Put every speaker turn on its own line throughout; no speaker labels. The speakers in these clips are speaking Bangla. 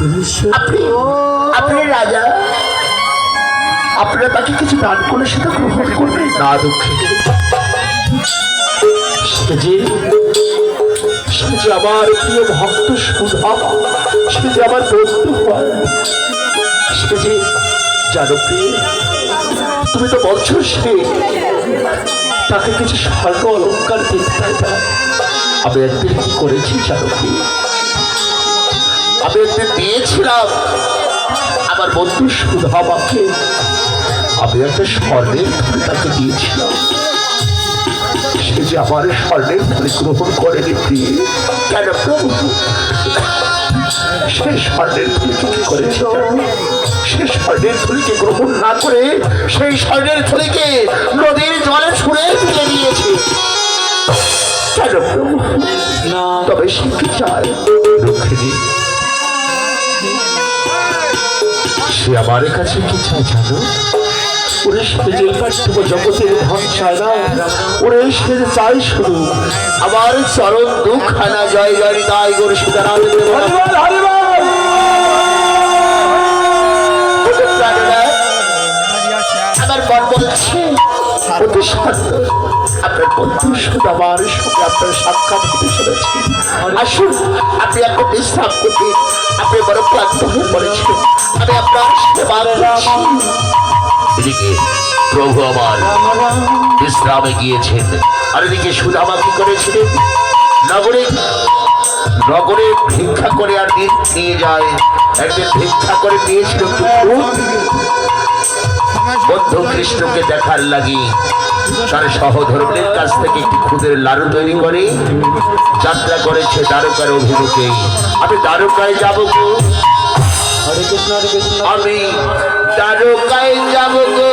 আপনি রাজা। আপনারা তাকে কিছু দান করে সেটা গ্রহণ করবেন। না দুঃখিত সে যে সে যে আমার প্রিয় ভক্ত সুধা সে যে আমার বন্ধু হয়। সে যে জানো প্রিয় তুমি তো বলছো সে তাকে কিছু স্বর্ণ অলঙ্কার দিতে আমি একদিন কি করেছি জানো প্রিয় একদিন দিয়েছিলাম আমার বন্ধু সুধামাকে আমি একটা স্বর্ণের থালি তাকে দিয়েছিলাম। সে যে আমার স্বর্ণের থালি গ্রহণ করেনি প্রিয় কেন প্রভু? সে স্বর্ণের থলিকে কি করেছে সে স্বর্ণের থলিকে গ্রহণ না করে সেই স্বর্ণের থলিকে নদীর জলে ছুঁড়ে ফেলে দিয়েছে? কেন প্রভু?
না।
তবে সে কি চায়? রক্ষিণী সে আমার কাছে কি চায় জানো? ওরে সে যে পার্থিব জগতের ধন চায় না ওরে সে যে চাই শুধু আমার চরণ দুঃখানা জয় জয় তাই করে সীতারাম আমার মন বলছে অতি আমার সঙ্গে আপনার সাক্ষাৎ আপনি একটা বিশ্রাম করবেন আপনি বড় হয়ে এদিকে প্রভু আমার বিশ্রামে গিয়েছেন আর এদিকে সুদামা কি করেছিলেন নগরে নগরে ভিক্ষা করে আর দিন নিয়ে যায় একদিন ভিক্ষা করে দিয়েছিল বদ্ধ কৃষ্ণকে দেখার লাগি তার সহধর্মের কাছ থেকে একটি খুদের লাড়ু তৈরি করে যাত্রা করেছে দ্বারকার অভিমুখে। আমি দ্বারকায় যাব গো।
হরে কৃষ্ণ হরে কৃষ্ণ।
আমি দ্বারকায় যাব গো।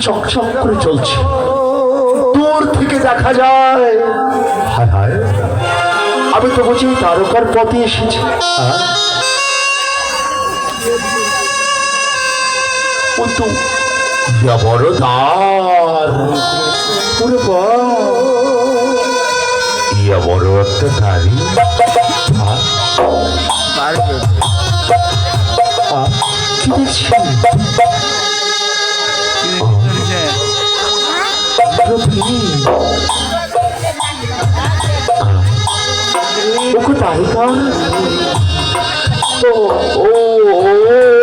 চকচক করে চলছে। দূর থেকে দেখা যায়। আমি তো বুঝি তারকার পথে এসেছি? কিন্তু ইয়া বড়। দ্বার ইয়া বড় একটা? ওগো তারিকা ও ও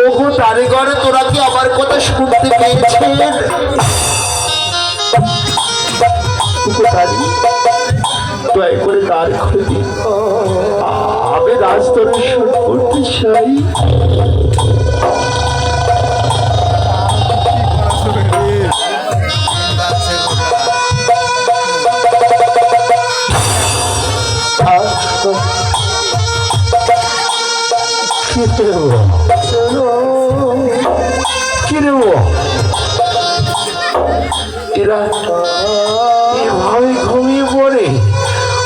ওগো তারিকার তোরা কি আমার কথা শুনতে পেয়েছেন ওগো তারি, দয়া করে দ্বার খুলে দিন। আমি শুরু করতে চাই কি দেব এরা এভাবে ঘুমিয়ে পড়ে।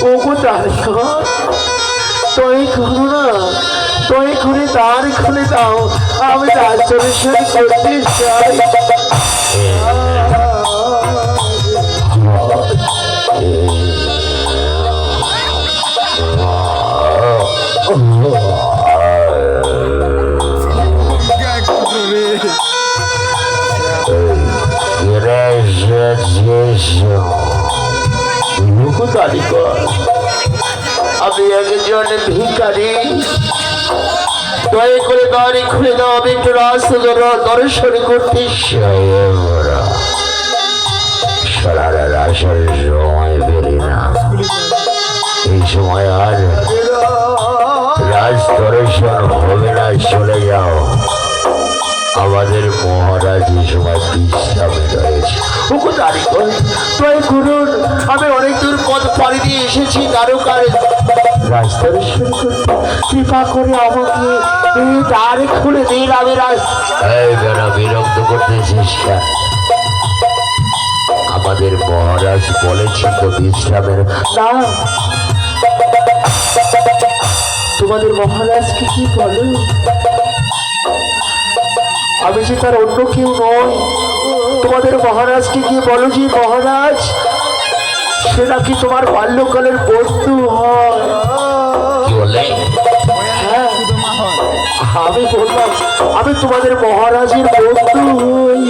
ও কোথায়? তুই করো না, তুই খুলে তার খুলে দাও। আমি রাজদর্শন করতে চাই। আমি একজন ভিখারি দয়া করে বাড়ি খুলে দাও আমি একটু রাস্তা দর্শন করতে সময় বেরি না এই সময় আর রাজ দর্শন হবে না, চলে যাও। আমাদের মহারাজ এই সময় বিশ্রামে এসেছি দ্বারকার কৃপা করে আমাকে দ্বার খুলে এই বেড়া বিরক্ত করতেছিস আমাদের মহারাজ তো বিশ্রামের। না তোমাদের মহারাজকে কি বলে? আমি যে তার অন্য কেউ নয়। তোমাদের মহারাজকে গিয়ে বলো যে মহারাজ সে নাকি তোমার বাল্যকালের বস্তু হয়? হ্যাঁ আমি বললাম আমি তোমাদের মহারাজের বন্ধু হই।